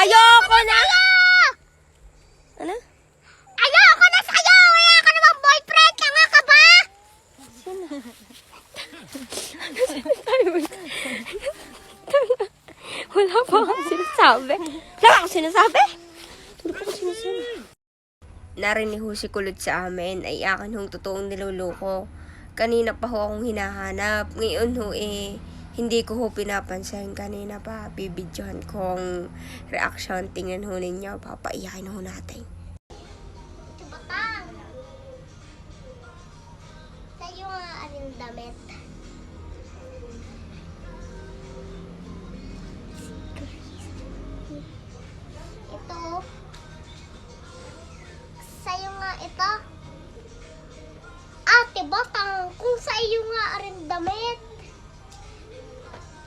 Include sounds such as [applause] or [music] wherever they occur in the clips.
Ayoko na! Ano? Ayoko na sa'yo! Wala ka naman boyfriend! Tanga ka ba? [laughs] Wala pa akong sinasabi. Wala pa akong sinasabi. Wala pa akong sinasabi. Narinig ho si Kulot sa amin ay akin hong totoong niloloko. Kanina pa ho akong hinahanap. Ngayon ho eh, hindi ko ho pinapansin. Kanina pa, bibidyohan kong reaction. Tingnan ho ninyo, papaiyakin ho natin.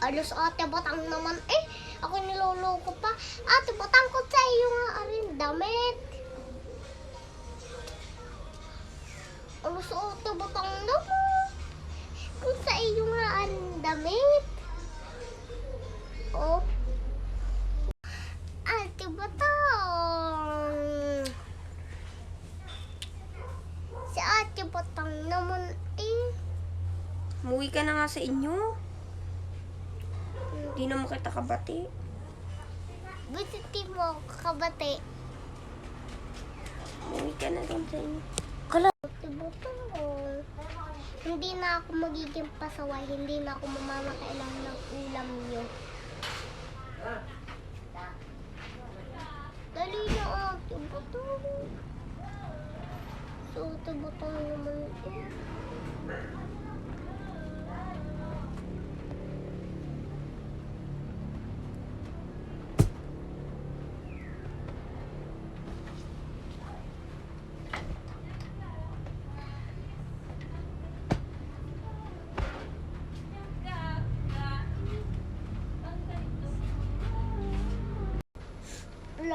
Alos ate Batang naman eh. Ako niloloko pa. Ate Batang, kung sa iyo nga aring damit. Sa ate batang naman? Kung sa iyo nga ang damit. Oh. Ate batang. Si ate batang naman eh. Umuwi ka na nga sa inyo. Hindi naman kita kabati. Bisiti mo kabate. Umuwi ka na doon sa inyo. Ate batang. Hindi na ako magiging pasaway. Hindi na ako mamamakailan ng ulam niyo. Dali na ate batang. So, ate batang naman eh.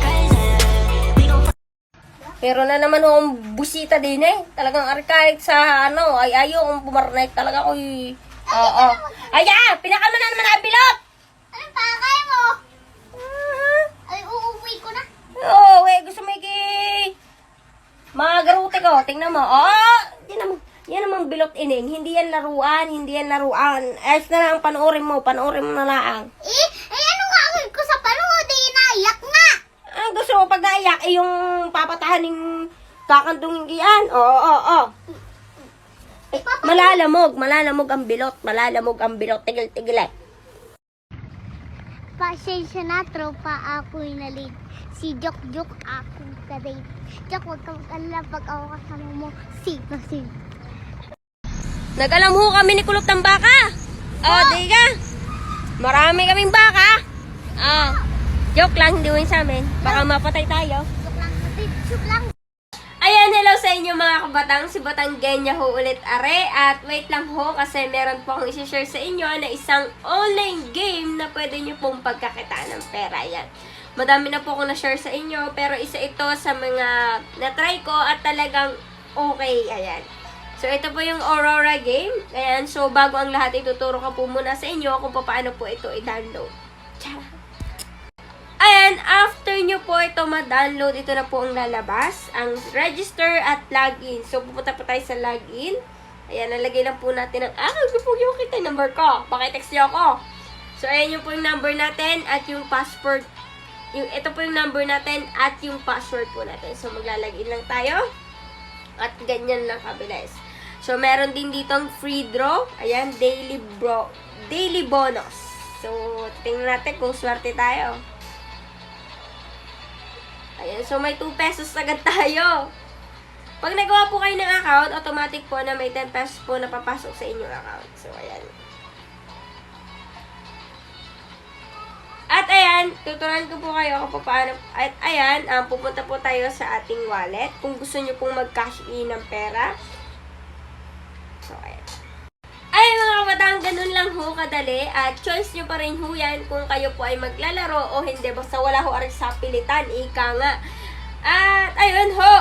crazy. We gon' fuck. Pero na naman akong busita din eh. Talagang archaic sa ano, ay ayaw kong pumarnay. Talaga ako y... Oo. Ay, ah! Pinakama na naman ang bilot! Tingnan mo. Oo, tingnan mo. Yan namang bilot ining. Hindi yan laruan, hindi yan laruan. Ayos na lang, panoorin mo, panoorin mo na lang. Eh, eh ano nga ko sa panood? Eh, naiyak nga. Ang gusto mo pag naiyak, eh, yung papatahaning kakantungin kiyan. Oo, oo, oo. Eh, malalamog, malalamog ang bilot, malalamog ang bilot. Tigil-tigil eh. Pasensya na, tropa. Ako'y nalig. Si Jok Jok ako ka-date. Jok, huwag ka mag-alala pag ako kasama mo. Sig na sig. Nag-alam ho kami ni Kulot ng baka. Oh, di ka. Marami kaming baka. Ah, joke lang, hindi mo yun sa amin. Baka mapatay tayo. Joke lang. Joke lang. Ayan, hello sa inyo mga kabatang. Si Batang Genya ho ulit are. At wait lang ho kasi meron po akong isi-share sa inyo na isang online game na pwede nyo pong pagkakitaan ng pera. Ayan. Madami na po akong na-share sa inyo pero isa ito sa mga na-try ko at talagang okay. Ayan. So, ito po yung Aurora game. Ayan. So, bago ang lahat, ituturo ko po muna sa inyo kung paano po ito i-download. Ayan, after nyo po ito ma-download, ito na po ang lalabas. Ang register at login. So, pupunta po tayo sa login. Ayan, nalagay lang po natin ang... Ah, hindi po yung kita number ko. Pakitext niyo ako. So, ayan yung po yung number natin at yung password. Yung, ito po yung number natin at yung password po natin. So, maglalagin lang tayo. At ganyan lang kabilis. So, meron din ditong free draw. Ayan, daily bro, daily bonus. So, tingnan natin kung swerte tayo. Ayan, so may 2 pesos agad [laughs] tayo. Pag nagawa po kayo ng account, automatic po na may 10 pesos po na papasok sa inyong account. So, ayan. At ayan, tuturuan ko po kayo kung paano. At ayan, um, pupunta po tayo sa ating wallet. Kung gusto nyo pong mag-cash in ng pera. So, ayan. Ay, mga kabataan, ganun lang ho kadali. At choice nyo pa rin ho yan kung kayo po ay maglalaro o hindi. Basta wala ho aring sa pilitan, ika nga. At ayun ho,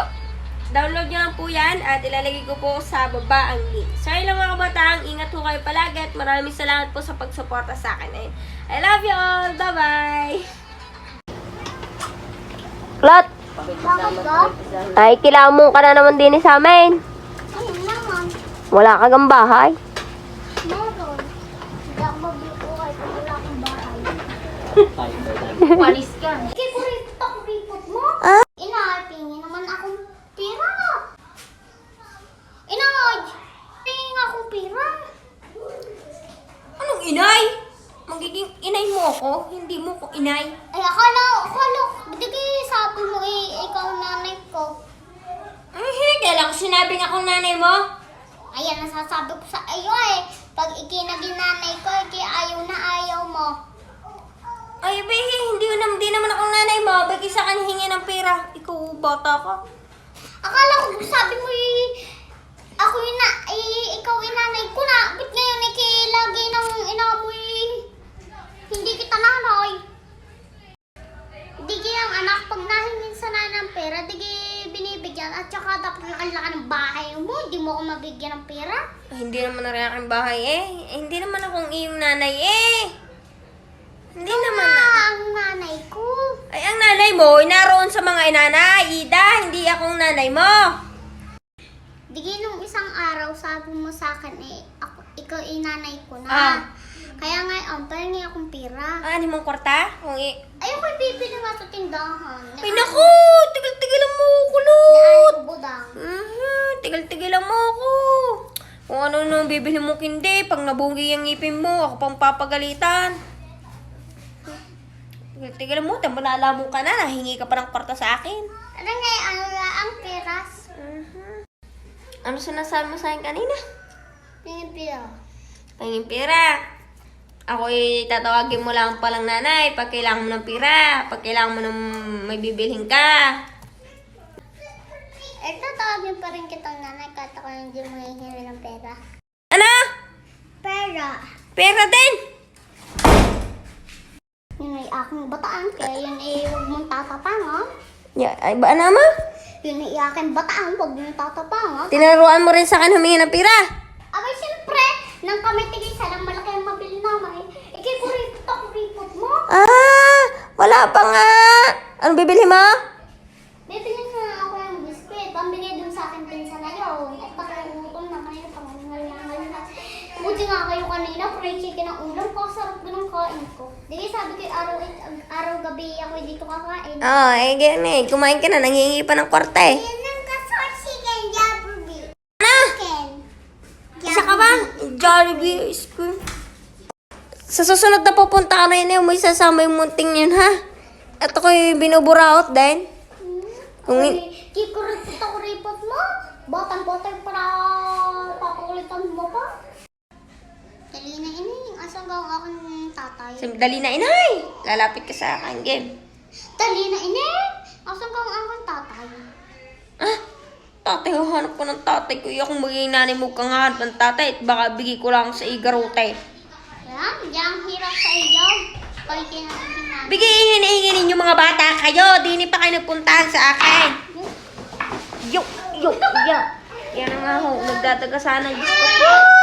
download nyo lang po yan at ilalagay ko po sa baba ang link. So, ayun lang mga kabataan, ingat ho kayo palagi at maraming salamat po sa pagsuporta sa akin. Ayun. I love you all. Bye-bye. Lot, ay kilamong ka na naman din sa amin. Wala ka gang bahay. Meron. Hindi ako mabuo kahit wala akong bahay. Walis ka. Kaya ko rin ako report mo. Ah? Inaapingin naman akong pira. Inay! Pingin akong pira. Anong inay? Magiging inay mo ako? Hindi mo ko inay. Ay, akala, akala, hindi kayo sabi mo eh, ikaw nanay ko. Eh, kailan ko sinabing akong nanay mo? Ayan, nasasabi ko sa iyo eh. Pag ikinaging nanay ko, iki ayaw na ayaw mo. Ay, behe, hindi, naman, hindi naman akong nanay mo. Bagi sa akin hingi ng pera. Ikaw, bata ka. Akala ko sabi mo eh, ako yung na, eh, ikaw yung nanay ko na. Ba't ngayon iki lagi ng inamoy hindi kita nanay. Hindi ang anak pag nahingin sa nanay ng pera, di binibigyan at saka dapat nakalaki ng bahay mo, hindi mo ako mabigyan ng pera. Ay, hindi naman aking bahay eh. eh. Hindi naman akong iyong nanay eh. Hindi naman na. Ang nanay ko. Ay, ang nanay mo, sa mga inanay. Ida, hindi akong nanay mo. Di kaya nung isang araw, sabi mo sa akin eh, ako, ikaw yung nanay ko na. Ah. Kaya ngayon, pahingi akong pera. Ah, ano mong kwarta? Kung i... Ayaw ko bibili nga sa tindahan. Ay, naku! Tigal-tigilan mo kulot! Budang. Mhm, tigal-tigilan mo ako. Kung ano nung bibili mo kindi, pag nabunggi yung ngipin mo, ako pang papagalitan. Tigal-tigilan mo, tamba nala mo ka na, nahingi ka pa ng kwarta sa akin. Ano nga, ano nga ang peras? Ano sinasabi mo sa akin kanina? Tingin pera. Pahingin. Ako tatawagin mo lang palang nanay pag kailangan mo ng pera, pag kailangan mo ng may bibilhin ka. Eh, tatawagin pa rin kitang nanay kahit ako hindi mo hihingi ng pera. Ano? Pera. Pera din! Aking bataan, kaya yun ay huwag mong tatapangan. Ya, ay ba naman? Yun ay aking bataan, huwag mong tatapangan. Tinaruan mo rin sa akin humingi ng pera. Abay, siyempre, nang kami tigisa ng malaki ang mabili naman, eh, ikay ko rin ako report mo. Ah, wala pa nga. Ano bibili mo? Bibili na ako ng biscuit. Pambili dun sa akin pinsan na yun. At pakiutom na kanina, pangangal na. Buti nga kayo kanina, fried chicken ang ulam ko. Sarap ang kain ko. Di sabi ko, araw, araw gabi ako dito kakain. Oh, eh, ganyan eh. Kumain ka na, nangingi pa ng kwarta eh. Yan ang kasort chicken, Jollibee. Ano? Chicken. Isa ka ba? Jollibee ice cream. Sa susunod na pupunta ka na yun, eh, may sasama yung munting yun, ha? At ako'y binuburaot din. Kung Kung i- kikuripot ako report mo, batang-batang para papakulitan mo pa. Dali na ini, asang gaw tatay. Dali na, inay. Lalapit ka sa akin, game. Dali na ini, asang gaw akong tatay. Ah, tatay, hanap ko ng tatay ko. Iyo kung magiging nanay mo kang hanap ng tatay. At baka bigay ko lang sa igarote. Yan, yang hirap sa iyo. Bigay hinihingi ninyo mga bata kayo. Di ni pa kayo nagpuntahan sa akin. Yo, yo, yo. Yan na nga ho. Nagdadaga sana. Diyos ko!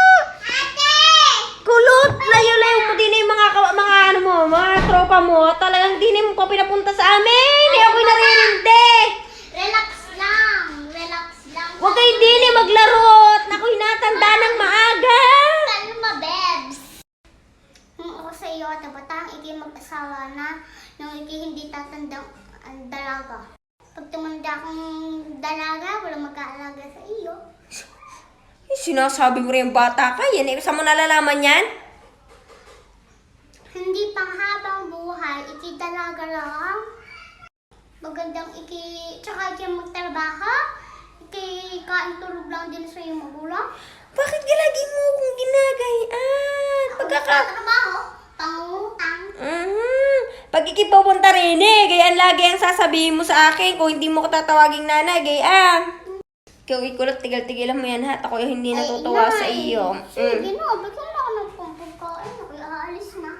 Kulot! Layo-layo mo din yung mga, mga ano mo, mga tropa mo. Talagang din eh, mo ko pinapunta sa amin. Eh, hindi ako naririndi. Relax lang. Relax lang. Huwag kayo din eh maglaro. At naku, hinatanda ng maaga. Kalma, Bebs. Kung ako sa iyo at batang iki mag-asawa na nung iki hindi tatandang ang dalaga. Pag tumanda akong dalaga, wala mag-aalaga sa iyo. Eh, Sinasabi mo rin bata ka. Yan eh. Saan mo nalalaman yan? Hindi pang habang buhay, ikidalaga lang. Magandang iki, tsaka iki magtrabaho. Iki kain tulog lang din sa iyong magulang. Bakit lagi mo akong ginagayaan? Pagkaka... Trabaho, pangutang. Mhm. Pag rin eh, gayaan lagi ang sasabihin mo sa akin kung hindi mo ko tatawaging nanay, gayaan. Ikaw ikulot, tigil-tigilan mo yan ha. Ako yung hindi natutuwa Ay, sa iyo. Sige Mm. na, bigyan mo ako ng pagkain. Ako aalis na.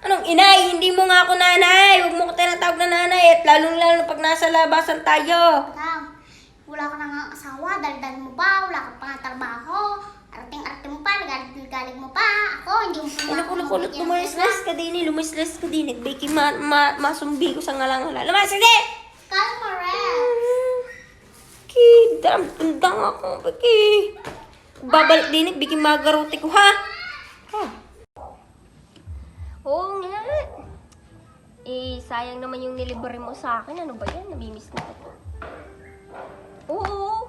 Anong inay? Hindi mo nga ako nanay. Huwag mo ko tinatawag na nanay. At lalong-lalo pag nasa labasan tayo. Tang, wala ka na nga asawa, daldal mo pa, wala ka pa nga trabaho. Arating-arating mo pa, galing-galing mo pa. Ako, hindi mo pa Kulot-kulot, lumisles ka din eh. Lumisles ka din eh. Biki ma, ma, masumbi ko sa ngalang-ngala. Lumas, hindi! Kalma, Rex. Biki, daram-tundang ako. Biki. Babalik din. Biki magaruti ko ha. Ha? Oo nga. Eh, sayang naman yung nilibre mo sa akin. Ano ba yan? Namimiss na ko. Oo.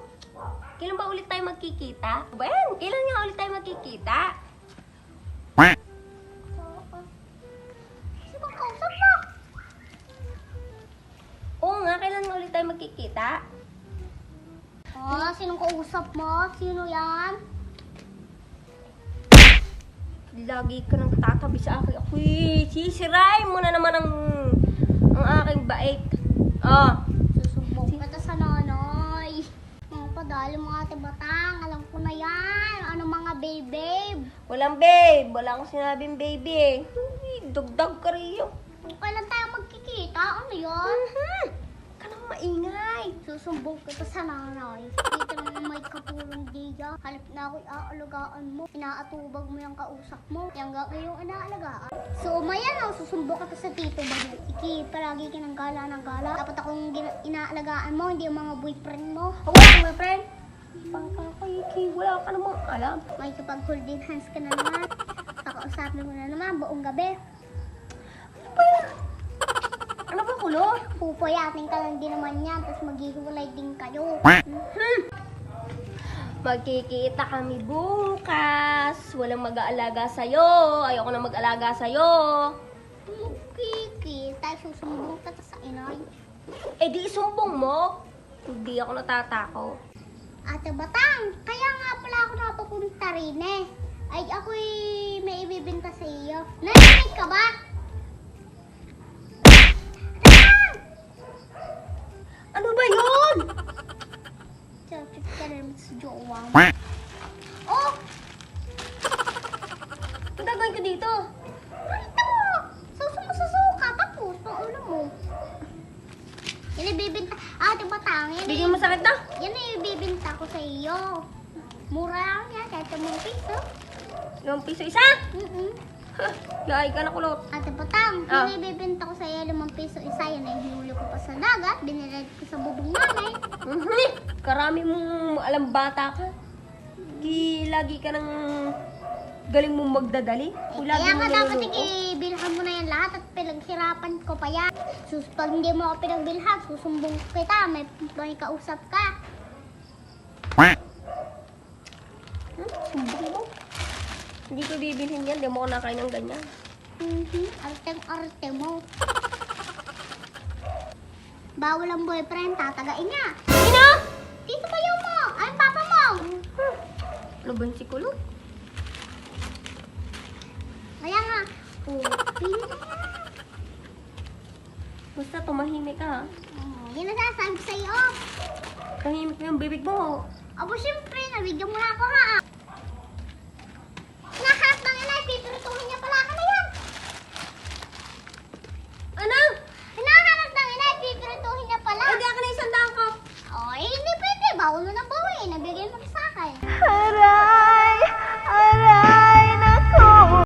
Kailan ba ulit tayo magkikita? Ano ba yan? Kailan nga ulit tayo magkikita? Sino yan? Lagi ka nang tatabi sa akin. Ako'y sisirain mo na naman ang, ang aking bait. Ah, Susumbong kita sa nanay. Mga padali mga ate batang, alam ko na yan. Ano mga babe-babe. walang babe. Wala akong sinabing baby eh. Uy, Dugdag ka rin yun. Kailan tayo magkikita? Ano yan? Mhm. Ka nang maingay. Susumbong kita sa nanay. Dito naman may kapulong diya. Halip na ako'y aalagaan mo. Inaatubag mo yung kausap mo. Yung ga yung inaalagaan. So, mayan o, susumbong kita sa tito ba? Iki, palagi ka ng gala ng gala. Dapat akong inaalagaan mo, hindi yung mga boyfriend mo. Wala ka, my friend. Pangkakaiki, wala ka namang alam. May kapag holding hands ka na naman. Kakausapin mo na naman buong gabi. Kulo? Pupuyatin ka lang din naman yan, tapos maghihiwalay din kayo. Magkikita kami bukas. Walang mag-aalaga sa'yo. Ayoko na mag-alaga sa'yo. Kiki, tayo susumbong ka sa inay. Eh di isumbong mo. Hindi ako natatako. Ate Batang, kaya nga pala ako napapunta rin eh. Ay, ako'y may ibibinta sa iyo. Narinig ka ba? Batang! Ano ba yun? Traffic ka na naman sa jowa mo. Oh! Ang gagawin ko dito? Ito! Suso mo sa suka, tapos ang ulo mo. Yan ibibinta. Ate Batang, yan Bigyan mo sakit na? Yan ay ibibinta ko sa iyo. Mura lang yan, kahit sa mga piso. Yung piso isa? Mm-mm. [laughs] Gay ka na kulot. Ate Patang, Ah. yung ibibenta ko sa iyo limang piso isa, yan ay hinuli ko pa sa dagat, binilad ko sa bubong nanay. [laughs] Mhm. Karami mong alam bata ka. Di lagi ka nang galing mong magdadali. Eh, lagi kaya nga dapat ibilhan mo na yan lahat at pinaghirapan ko pa yan. Sus, pag hindi mo ako pinagbilhan, susumbong kita, may, may kausap ka. Hmm? Sumbong mo. Hindi ko bibilhin yan. Di mo ako nakain ng ganyan. Mhm, Arteng-arte mo. [laughs] Bawal ang boyfriend, tatagain niya. Sino? Tito bayo mo, ay papa mo. Ano ba yung sikulo? Kaya nga, na yan. Basta tumahimik ka. Oh, yun ang sasabi ko sa iyo. Tahimik mo yung bibig mo. Abo, syempre, nabigyan mo na ako ha.